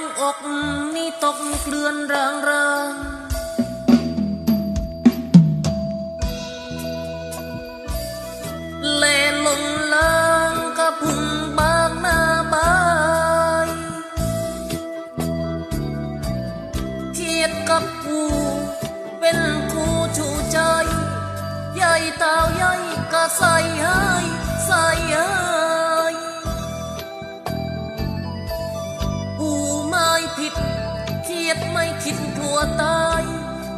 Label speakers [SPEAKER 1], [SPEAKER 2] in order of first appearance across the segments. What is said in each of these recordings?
[SPEAKER 1] งอกนี่ตกเกลื่อนรางรางเลลงลางกระพุงบางหน้าบายเทียดกับกูเป็นคู่ชูใจ ใหญ่เต้าใหญ่ก็ใส่ให้ใส่ให้ คิดกลัวตาย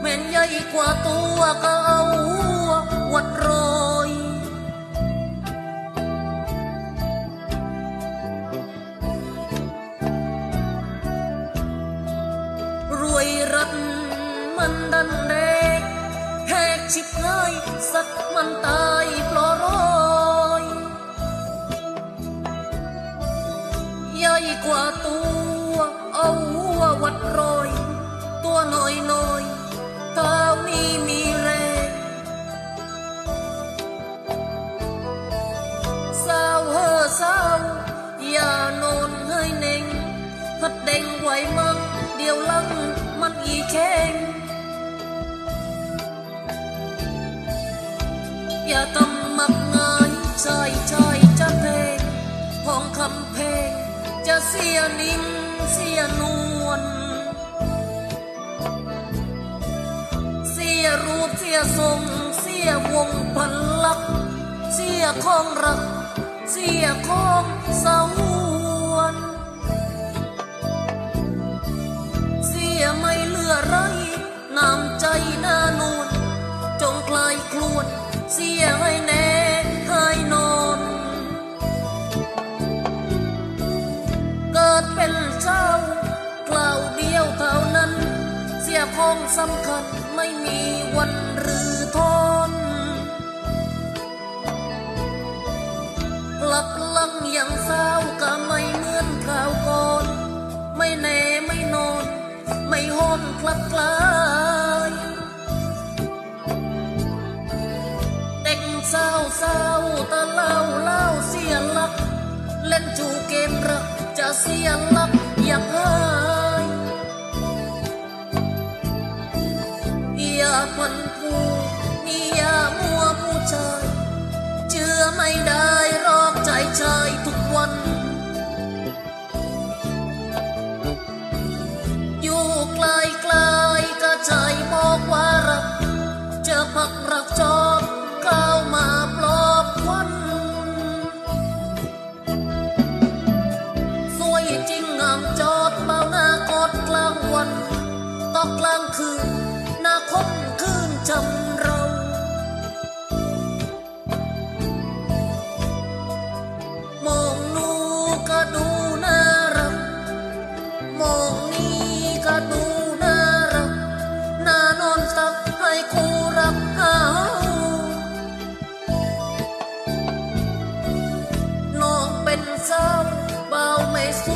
[SPEAKER 1] แม่นใหญ่กว่าตัวก็เอาหัววัดรอยรวยรัตมันดันเด็กแหกชิบง่ายสักมันตายปลอรอยใหญ่กว่าตัวเอาหัววัดรอย อย่านอนให้เน่งพัดเด้งไหวมั่งเดี๋ยวลังมันอีแขงอย่าตำมักงายใช่ใช่จะเพลงห้องคำเพลงจะเสียนิ่มเสียนวลเสียรูปเสียทรงเสียวงพันลักเสียของรัก เสียของสาว เดียวเท่านั้น เสียของสำคัญไม่มีวันหรือทนหลักลังอย่างสาวก็ไม่เหมือนคราวก่อน ไม่แน่ไม่นอน ไม่หอนคลับคลายเด็กสาวสาวตะเล่าเล่าเสียหลัก เล่นจูเกมรักจะเสียหลักอยากหา อย่าพันผูนี่ยามัวผู้ชายเชื่อไม่ได้รอกใจชายทุกวัน อยู่ไกลไกลก็ใจบอกว่ารักเจอพักรักจอบเข้ามาปลอบควันสวยจริงงามจอดเบาหน้ากอดกลางวันตอกกลางคืน นาคมคืนจำเรา มองนูก็ดูน่ารัก มองนี้ก็ดูน่ารัก น่านนตักให้คู่รักเขาน้องเป็นสาวเบาไม่สู